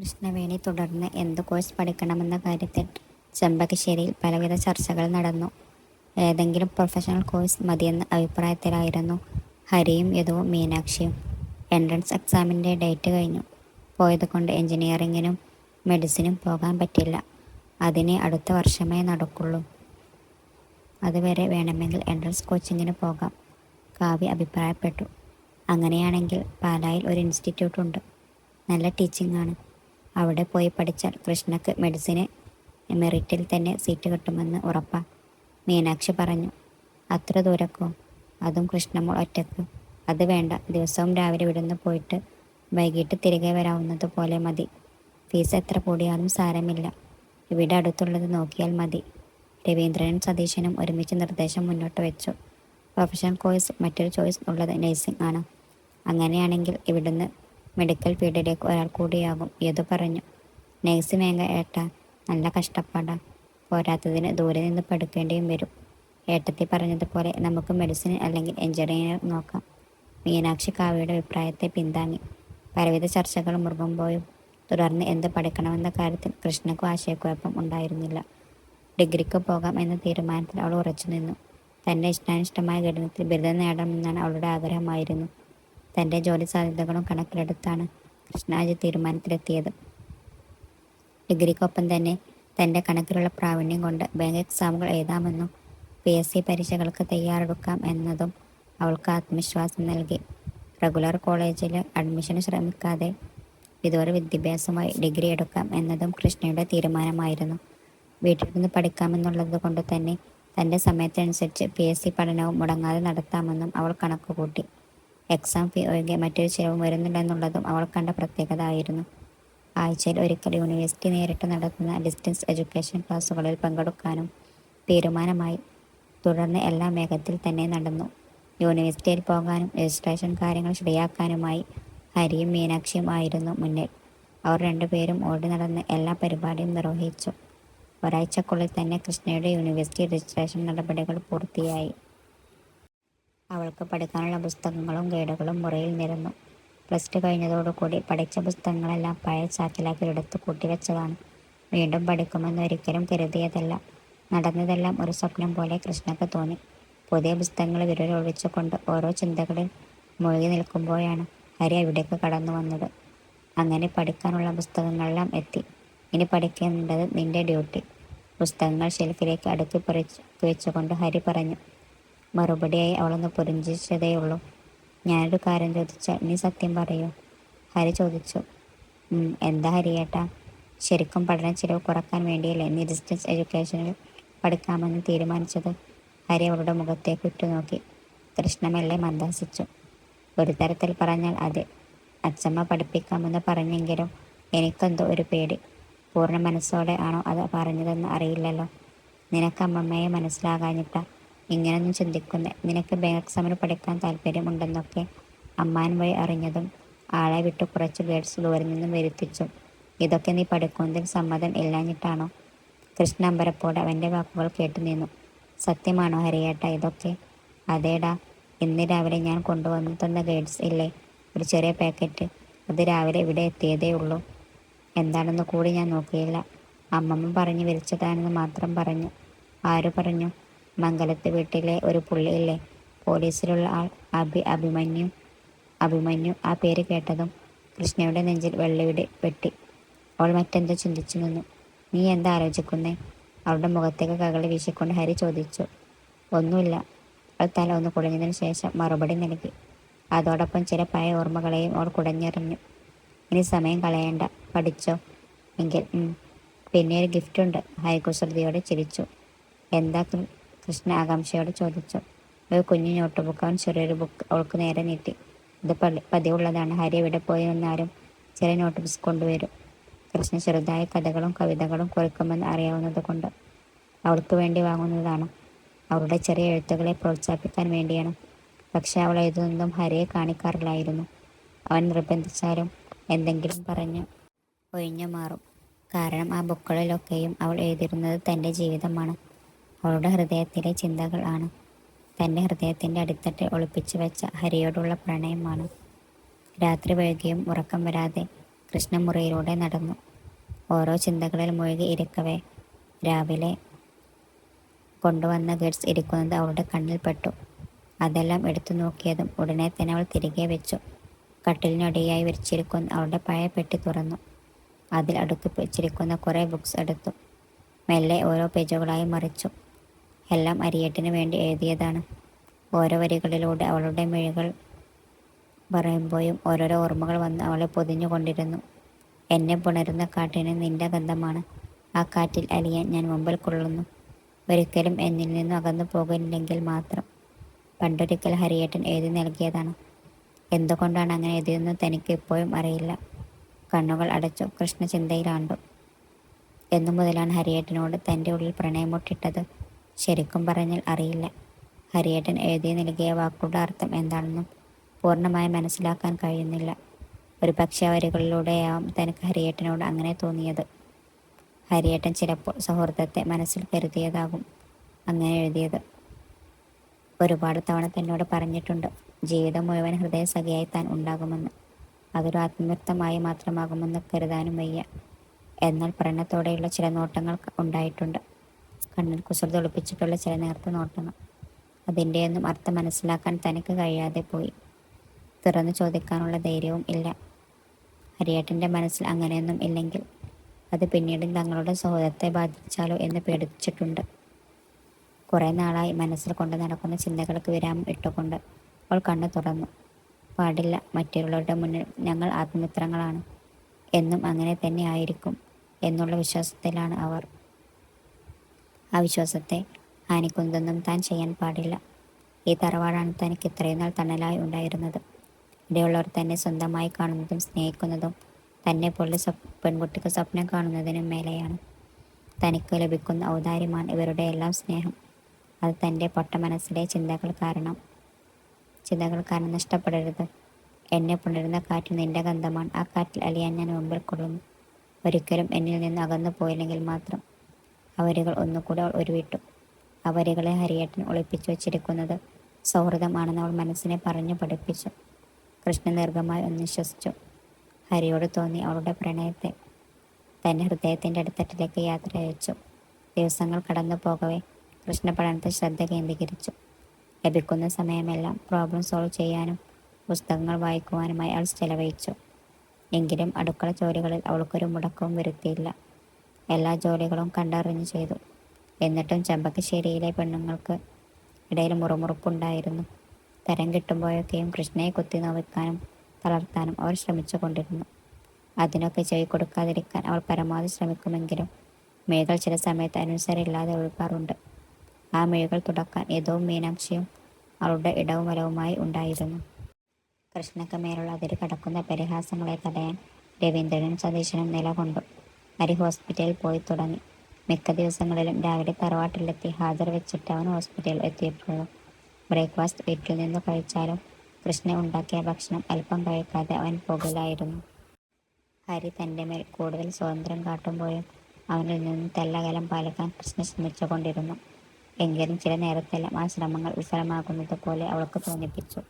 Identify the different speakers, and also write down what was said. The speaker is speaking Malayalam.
Speaker 1: കൃഷ്ണവേണി തുടർന്ന് എന്ത് കോഴ്സ് പഠിക്കണമെന്ന കാര്യത്തിൽ ചെമ്പകശ്ശേരിയിൽ പലവിധ ചർച്ചകൾ നടന്നു. ഏതെങ്കിലും പ്രൊഫഷണൽ കോഴ്സ് മതിയെന്ന അഭിപ്രായത്തിലായിരുന്നു ഹരിയും യദുവും മീനാക്ഷിയും. എൻട്രൻസ് എക്സാമിന്റെ ഡേറ്റ് കഴിഞ്ഞു. പോയതുകൊണ്ട് എഞ്ചിനീയറിങ്ങിനും മെഡിസിനും പോകാൻ പറ്റില്ല. അതിനെ അടുത്ത വർഷമേ നടക്കുള്ളൂ. അതുവരെ വേണമെങ്കിൽ എൻട്രൻസ് കോച്ചിങ്ങിന് പോകാം. കാവ്യ അഭിപ്രായപ്പെട്ടു. അങ്ങനെയാണെങ്കിൽ പാലായിൽ ഒരു ഇൻസ്റ്റിറ്റ്യൂട്ടുണ്ട് നല്ല ടീച്ചിങ് ആണ്. അവിടെ പോയി പഠിച്ചാൽ കൃഷ്ണക്ക് മെഡിസിന് മെറിറ്റിൽ തന്നെ സീറ്റ് കിട്ടുമെന്ന് ഉറപ്പാ. മീനാക്ഷി പറഞ്ഞു അത്ര ദൂരക്കോ? അതും കൃഷ്ണമോൾ ഒറ്റയ്ക്ക്. അത് വേണ്ട ദിവസവും രാവിലെ ഇവിടുന്ന് പോയിട്ട് വൈകിട്ട് തിരികെ വരാവുന്നത് പോലെ മതി. ഫീസ് എത്ര കൂടിയാലും സാരമില്ല. ഇവിടെ അടുത്തുള്ളത് നോക്കിയാൽ മതി. രവീന്ദ്രനും സതീശനും ഒരുമിച്ച് നിർദ്ദേശം മുന്നോട്ട് വെച്ചു. പ്രൊഫഷണൽ കോഴ്സ് മറ്റൊരു ചോയ്സ് ഉള്ളത് നഴ്സിംഗ് ആണ്. അങ്ങനെയാണെങ്കിൽ ഇവിടുന്ന് മെഡിക്കൽ ഫീൽഡിലേക്ക് ഒരാൾ കൂടിയാകും ഏതു പറഞ്ഞു. നേഴ്സ് മേങ്ങ ഏട്ട നല്ല കഷ്ടപ്പാടാ. പോരാത്തതിന് ദൂരെ നിന്ന് പഠിക്കേണ്ടിയും വരും. ഏട്ടത്തി പറഞ്ഞതുപോലെ നമുക്ക് മെഡിസിൻ അല്ലെങ്കിൽ എഞ്ചിനീയർ നോക്കാം. മീനാക്ഷി കാവ്യയുടെ അഭിപ്രായത്തെ പിന്താങ്ങി. പലവിധ ചർച്ചകൾ മുറുകുമ്പോഴും തുടർന്ന് എന്ത് പഠിക്കണമെന്ന കാര്യത്തിൽ കൃഷ്ണക്കും ആശയക്കുഴപ്പം ഉണ്ടായിരുന്നില്ല. ഡിഗ്രിക്ക് പോകാം എന്ന തീരുമാനത്തിൽ അവൾ ഉറച്ചു നിന്നു തന്റെ ഇഷ്ടാനിഷ്ടമായ ഘടനത്തിൽ ബിരുദം നേടണമെന്നാണ് അവളുടെ ആഗ്രഹമായിരുന്നു. തന്റെ ജോലി സാധ്യതകളും കണക്കിലെടുത്താണ് കൃഷ്ണാജ് തീരുമാനത്തിലെത്തിയത്. ഡിഗ്രിക്കൊപ്പം തന്നെ തന്റെ കണക്കിലുള്ള പ്രാവീണ്യം കൊണ്ട് ബാങ്ക് എക്സാമുകൾ എഴുതാമെന്നും പി എസ് സി പരീക്ഷകൾക്ക് തയ്യാറെടുക്കാം എന്നതും അവൾക്ക് ആത്മവിശ്വാസം നൽകി. റെഗുലർ കോളേജിൽ അഡ്മിഷന് ശ്രമിക്കാതെ വിദൂര വിദ്യാഭ്യാസമായി ഡിഗ്രി എടുക്കാം എന്നതും കൃഷ്ണയുടെ തീരുമാനമായിരുന്നു. വീട്ടിൽ നിന്ന് പഠിക്കാമെന്നുള്ളത് കൊണ്ട് തന്നെ തന്റെ സമയത്തിനനുസരിച്ച് പി എസ് സി പഠനവും മുടങ്ങാതെ നടത്താമെന്നും അവൾ കണക്കുകൂട്ടി. എക്സാം ഫീ ഒഴികെ മറ്റൊരു ചിലവും വരുന്നില്ലെന്നുള്ളതും അവൾ കണ്ട പ്രത്യേകത ആയിരുന്നു ആഴ്ചയിൽ ഒരിക്കൽ യൂണിവേഴ്സിറ്റി നേരിട്ട് നടത്തുന്ന ഡിസ്റ്റൻസ് എഡ്യൂക്കേഷൻ ക്ലാസ്സുകളിൽ പങ്കെടുക്കാനും തീരുമാനമായി. തുടർന്ന് എല്ലാം വേഗത്തിൽ തന്നെ നടന്നു. യൂണിവേഴ്സിറ്റിയിൽ പോകാനും രജിസ്ട്രേഷൻ കാര്യങ്ങൾ ശരിയാക്കാനുമായി ഹരിയും മീനാക്ഷിയും ആയിരുന്നു മുന്നിൽ. അവർ രണ്ടുപേരും ഓടി നടന്ന് എല്ലാ പരിപാടിയും നിർവഹിച്ചു. ഒരാഴ്ചക്കുള്ളിൽ തന്നെ കൃഷ്ണയുടെ യൂണിവേഴ്സിറ്റി രജിസ്ട്രേഷൻ നടപടികൾ പൂർത്തിയായി. അവൾക്ക് പഠിക്കാനുള്ള പുസ്തകങ്ങളും ഗൈഡുകളും മുറിയിൽ നിരന്നു. പ്ലസ് ടു കഴിഞ്ഞതോടുകൂടി പഠിച്ച പുസ്തകങ്ങളെല്ലാം പഴയ ചാക്കിലാക്കി എടുത്ത് കൂട്ടിവെച്ചതാണ് വീണ്ടും പഠിക്കുമെന്ന് ഒരിക്കലും കരുതിയതല്ല. നടന്നതെല്ലാം ഒരു സ്വപ്നം പോലെ കൃഷ്ണക്ക് തോന്നി. പുതിയ പുസ്തകങ്ങൾ വിരലൊഴിച്ചുകൊണ്ട് ഓരോ ചിന്തകളിൽ മുഴുകി നിൽക്കുമ്പോഴാണ് ഹരി അവിടേക്ക് കടന്നു വന്നത്. അങ്ങനെ പഠിക്കാനുള്ള പുസ്തകങ്ങളെല്ലാം എത്തി. ഇനി പഠിക്കേണ്ടത് നിന്റെ ഡ്യൂട്ടി. പുസ്തകങ്ങൾ ഷെൽഫിലേക്ക് അടുക്കി പറിച്ചു വെച്ചുകൊണ്ട് ഹരി പറഞ്ഞു മറുപടിയായി അവളൊന്ന് പുരിഞ്ചിച്ചതേയുള്ളൂ ഞാനൊരു കാര്യം ചോദിച്ചാൽ നീ സത്യം പറയൂ? ഹരി ചോദിച്ചു. എന്താ ഹരിയേട്ടാ? ശരിക്കും പഠന ചിലവ് കുറയ്ക്കാൻ വേണ്ടിയല്ലേ നീ ഡിസ്റ്റൻസ് എഡ്യൂക്കേഷനിൽ പഠിക്കാമെന്ന് തീരുമാനിച്ചത്? ഹരി അവളുടെ മുഖത്തേക്ക് ഉറ്റുനോക്കി. കൃഷ്ണമെല്ലെ മന്ദാസിച്ചു. ഒരു തരത്തിൽ പറഞ്ഞാൽ അതെ. അച്ഛമ്മ പഠിപ്പിക്കാമെന്ന് പറഞ്ഞെങ്കിലും എനിക്കെന്തോ ഒരു പേടി. പൂർണ മനസ്സോടെ ആണോ അത് പറഞ്ഞതെന്ന് അറിയില്ലല്ലോ. നിനക്ക് അമ്മമ്മയെ മനസ്സിലാകാഞ്ഞിട്ടാ. ഇങ്ങനൊന്നും ചിന്തിക്കുന്നേ നിനക്ക് ബാങ്ക് എക്സാമിന് പഠിക്കാൻ താല്പര്യമുണ്ടെന്നൊക്കെ അമ്മാൻ വഴി അറിഞ്ഞതും ആളെ വിട്ട് കുറച്ച് ഗേഡ്സ് ദൂരെ നിന്നും വരുത്തിച്ചു. ഇതൊക്കെ നീ പഠിക്കുന്നതിൽ സമ്മതം ഇല്ലാഞ്ഞിട്ടാണോ? കൃഷ്ണ അമ്പരപ്പോടെ അവന്റെ വാക്കുകൾ കേട്ടു നിന്നു. സത്യമാണോ ഹരിയേട്ട ഇതൊക്കെ? അതേടാ ഇന്ന് രാവിലെ ഞാൻ കൊണ്ടുവന്നു തന്ന ഗൈഡ്സ് ഇല്ലേ? ഒരു ചെറിയ പാക്കറ്റ് അത് രാവിലെ ഇവിടെ എത്തിയതേ ഉള്ളൂ. എന്താണെന്ന് കൂടി ഞാൻ നോക്കിയില്ല. അമ്മമ്മ പറഞ്ഞു വിരിച്ചതാണെന്ന് മാത്രം പറഞ്ഞു. ആര് പറഞ്ഞു? മംഗലത്ത് വീട്ടിലെ ഒരു പുള്ളിയില്ലേ പോലീസിലുള്ള ആൾ അഭി അഭിമന്യു അഭിമന്യു ആ പേര് കേട്ടതും കൃഷ്ണയുടെ നെഞ്ചിൽ വെള്ളയുടെ വെട്ടി അവൾ മറ്റെന്തോ ചിന്തിച്ചു നിന്നു. നീ എന്താ ആലോചിക്കുന്നേ? അവളുടെ മുഖത്തേക്ക് കകളി വീശിക്കൊണ്ട് ഹരി ചോദിച്ചു. ഒന്നുമില്ല. അവൾ തല ഒന്ന് കുടഞ്ഞതിന് ശേഷം മറുപടി നൽകി. അതോടൊപ്പം ചില പഴയ ഓർമ്മകളെയും അവൾ കുടഞ്ഞെറിഞ്ഞു. ഇനി സമയം കളയണ്ട. പഠിച്ചോ? എങ്കിൽ. പിന്നെ ഒരു ഗിഫ്റ്റ് ഉണ്ട് ഹരി ചിരിച്ചു. എന്താ കൃഷ്ണ ആകാംക്ഷയോടെ ചോദിച്ചു. ഒരു കുഞ്ഞു നോട്ട് ബുക്ക് അവൻ ചെറിയൊരു ബുക്ക് അവൾക്ക് നേരെ നീട്ടി. ഇത് പള്ളി പതിവുള്ളതാണ്. ഹരി എവിടെ പോയി വന്നാലും ചെറിയ നോട്ട് ബുക്സ് കൊണ്ടുവരും. കൃഷ്ണ ചെറുതായ കഥകളും കവിതകളും കുറിക്കുമെന്ന് അറിയാവുന്നത് കൊണ്ട് അവൾക്ക് വേണ്ടി വാങ്ങുന്നതാണ്. അവളുടെ ചെറിയ എഴുത്തുകളെ പ്രോത്സാഹിപ്പിക്കാൻ വേണ്ടിയാണ്. പക്ഷെ അവൾ എഴുതുന്നതും ഹരിയെ കാണിക്കാറില്ലായിരുന്നു. അവൻ നിർബന്ധിച്ചാലും എന്തെങ്കിലും പറഞ്ഞ് ഒഴിഞ്ഞു മാറും. കാരണം ആ ബുക്കുകളിലൊക്കെയും അവൾ എഴുതിയിരുന്നത് തന്റെ ജീവിതമാണ്. അവളുടെ ഹൃദയത്തിലെ ചിന്തകൾ ആണ്. തന്റെ ഹൃദയത്തിന്റെ അടിത്തട്ടിൽ ഒളിപ്പിച്ചു വെച്ച ഹരിയോടുള്ള പ്രണയമാണ്. രാത്രി വൈകിയും ഉറക്കം വരാതെ കൃഷ്ണമുറിയിലൂടെ നടന്നു. ഓരോ ചിന്തകളിൽ മുഴുകി ഇരിക്കവേ രാവിലെ കൊണ്ടുവന്ന ഗഡ്സ് ഇരിക്കുന്നത് അവളുടെ കണ്ണിൽപ്പെട്ടു അതെല്ലാം എടുത്തു നോക്കിയതും ഉടനെ തന്നെ അവൾ തിരികെ വെച്ചു. കട്ടിലിനടിയായി വിരിച്ചിരിക്കുന്ന അവളുടെ പഴയ പെട്ടി തുറന്നു. അതിൽ അടുക്കി വെച്ചിരിക്കുന്ന കുറേ ബുക്സ് എടുത്തു. മെല്ലെ ഓരോ പേജുകളായി മറിച്ചു. എല്ലാം അരിയേട്ടിന് വേണ്ടി എഴുതിയതാണ്. ഓരോ വരികളിലൂടെ അവളുടെ മിഴികൾ പറയുമ്പോഴും ഓരോരോ ഓർമ്മകൾ വന്ന് അവളെ പൊതിഞ്ഞുകൊണ്ടിരുന്നു എന്നെ പുണരുന്ന കാട്ടിന് നിന്റെ ഗന്ധമാണ്. ആ കാറ്റിൽ അലിയാൻ ഞാൻ മുമ്പിൽ കൊള്ളുന്നു. ഒരിക്കലും എന്നിൽ നിന്നും അകന്നു പോകില്ലെങ്കിൽ മാത്രം. പണ്ടൊരിക്കൽ ഹരിയേട്ടൻ എഴുതി നൽകിയതാണ്. എന്തുകൊണ്ടാണ് അങ്ങനെ എഴുതിയെന്ന് തനിക്ക് ഇപ്പോഴും അറിയില്ല. കണ്ണുകൾ അടച്ചു കൃഷ്ണചിന്തയിലാണ്ടു. എന്നു മുതലാണ് ഹരിയേട്ടനോട് തന്റെ ഉള്ളിൽ പ്രണയമൊട്ടിട്ടത് ശരിക്കും പറഞ്ഞാൽ അറിയില്ല. ഹരിയേട്ടൻ എഴുതി നൽകിയ വാക്കുകളുടെ അർത്ഥം എന്താണെന്നും പൂർണമായി മനസ്സിലാക്കാൻ കഴിയുന്നില്ല. ഒരു പക്ഷേ വരികളിലൂടെയാവും തനിക്ക് ഹരിയേട്ടനോട് അങ്ങനെ തോന്നിയത്. ഹരിയേട്ടൻ ചിലപ്പോൾ സൗഹൃദത്തെ മനസ്സിൽ കരുതിയതാകും അങ്ങനെ എഴുതിയത്. ഒരുപാട് തവണ തന്നോട് പറഞ്ഞിട്ടുണ്ട് ജീവിതം മുഴുവൻ ഹൃദയസഖിയായി താൻ ഉണ്ടാകുമെന്ന്. അതൊരു ആത്മവ്യക്തമായി മാത്രമാകുമെന്ന് കരുതാനും വയ്യ. എന്നാൽ പ്രണത്തോടെയുള്ള ചില നോട്ടങ്ങൾ ഉണ്ടായിട്ടുണ്ട്. കണ്ണിൽ കുസൃതി ഒളിപ്പിച്ചിട്ടുള്ള ചില നേർത്ത നോട്ടങ്ങൾ അതിന്റെയൊന്നും അർത്ഥം മനസ്സിലാക്കാൻ തനിക്ക് കഴിയാതെ പോയി. തുറന്നു ചോദിക്കാനുള്ള ധൈര്യവും ഇല്ല. ഹരിയേട്ടന്റെ മനസ്സിൽ അങ്ങനെയൊന്നും ഇല്ലെങ്കിൽ അത് പിന്നീട് തങ്ങളുടെ സഹോദരത്തെ ബാധിച്ചാലോ എന്ന് പേടിച്ചിട്ടുണ്ട്. കുറേ നാളായി മനസ്സിൽ കൊണ്ട് നടക്കുന്ന ചിന്തകൾക്ക് വിരാമം ഇട്ടുകൊണ്ട് അവൾ കണ്ണു തുറന്നു. പാടില്ല മറ്റുള്ളവരുടെ മുന്നിൽ ഞങ്ങൾ ആത്മമിത്രങ്ങളാണ്. എന്നും അങ്ങനെ തന്നെ ആയിരിക്കും എന്നുള്ള വിശ്വാസത്തിലാണ് അവർ. ആ വിശ്വാസത്തെ ഹാനിക്കുന്നതൊന്നും താൻ ചെയ്യാൻ പാടില്ല. ഈ തറവാടാണ് തനിക്ക് ഇത്രയും നാൾ തണലായി ഉണ്ടായിരുന്നത്. ഇവിടെയുള്ളവർ തന്നെ സ്വന്തമായി കാണുന്നതും സ്നേഹിക്കുന്നതും തന്നെ പോലെ പെൺകുട്ടിക്ക് സ്വപ്നം കാണുന്നതിനും മേലെയാണ്. തനിക്ക് ലഭിക്കുന്ന ഔദാര്യമാണ് ഇവരുടെ എല്ലാം സ്നേഹം. അത് തന്റെ പൊട്ട മനസ്സിലെ ചിന്തകൾ കാരണം. ചിന്തകൾ കാരണം നഷ്ടപ്പെടരുത്. എന്നെ പുണരുന്ന കാറ്റ് നിന്റെ ഗന്ധമാണ്. ആ കാറ്റിൽ അലിയാൻ ഞാൻ മുമ്പിൽ കൊള്ളുന്നു. ഒരിക്കലും എന്നിൽ നിന്ന് അകന്നു പോയില്ലെങ്കിൽ മാത്രം. അവരുകൾ ഒന്നുകൂടെ അവൾ ഉരുവിട്ടു ഹരിയേട്ടൻ ഒളിപ്പിച്ചു വച്ചിരിക്കുന്നത് സൗഹൃദമാണെന്ന് അവൾ മനസ്സിനെ പറഞ്ഞു പഠിപ്പിച്ചു. കൃഷ്ണ ദീർഘമായി ഒന്ന് വിശ്വസിച്ചു. ഹരിയോട് തോന്നി അവളുടെ പ്രണയത്തെ. തന്റെ ഹൃദയത്തിന്റെ അടുത്തട്ടിലേക്ക് യാത്ര അയച്ചു. ദിവസങ്ങൾ കടന്നു പോകവേ കൃഷ്ണ പഠനത്തിൽ ശ്രദ്ധ കേന്ദ്രീകരിച്ചു. ലഭിക്കുന്ന സമയമെല്ലാം പ്രോബ്ലം സോൾവ് ചെയ്യാനും പുസ്തകങ്ങൾ വായിക്കുവാനുമായി അവൾ ചെലവഴിച്ചു. എങ്കിലും അടുക്കള ജോലികളിൽ അവൾക്കൊരു മുടക്കവും വരുത്തിയില്ല. എല്ലാ ജോലികളും കണ്ടറിഞ്ഞ് ചെയ്തു. എന്നിട്ടും ചെമ്പക്കശ്ശേരിയിലെ പെണ്ണുങ്ങൾക്ക് ഇടയിൽ മുറുമുറുപ്പുണ്ടായിരുന്നു. തരം കിട്ടുമ്പോഴൊക്കെയും കൃഷ്ണയെ കുത്തി നോവിക്കാനും തളർത്താനും അവർ ശ്രമിച്ചു കൊണ്ടിരുന്നു. അതിനൊക്കെ ചെവി കൊടുക്കാതിരിക്കാൻ അവൾ പരമാവധി ശ്രമിക്കുമെങ്കിലും മിഴികൾ ചില സമയത്ത് അനുസരില്ലാതെ ഒഴുകാറുണ്ട് ആ മിഴികൾ തുടക്കാൻ യഥവും മീനാക്ഷിയും അവളുടെ ഇടവും വലവുമായി ഉണ്ടായിരുന്നു. കൃഷ്ണക്ക് മേലുള്ള അതിര് കടക്കുന്ന പരിഹാസങ്ങളെ തടയാൻ രവീന്ദ്രനും സതീശനും നിലകൊണ്ടു. ഹരി ഹോസ്പിറ്റലിൽ പോയി തുടങ്ങി. മിക്ക ദിവസങ്ങളിലും രാവിലെ തറവാട്ടിലെത്തി ഹാജർ വെച്ചിട്ട് അവൻ ഹോസ്പിറ്റലിൽ എത്തിയിട്ടുള്ളൂ ബ്രേക്ക്ഫാസ്റ്റ് വീട്ടിൽ നിന്ന് കഴിച്ചാലും കൃഷ്ണ ഉണ്ടാക്കിയ ഭക്ഷണം അല്പം കഴിക്കാതെ അവൻ പോകില്ലായിരുന്നു ഹരി തന്റെ മേൽ കൂടുതൽ സ്വാതന്ത്ര്യം കാട്ടുമ്പോഴും അവനിൽ നിന്ന് തെല്ലകലം പാലിക്കാൻ കൃഷ്ണ ശ്രമിച്ചുകൊണ്ടിരുന്നു. എങ്കിലും ചില നേരത്തെല്ലാം ആ ശ്രമങ്ങൾ വിഫലമാകുന്നത് പോലെ അവൾക്ക് തോന്നിപ്പിച്ചു.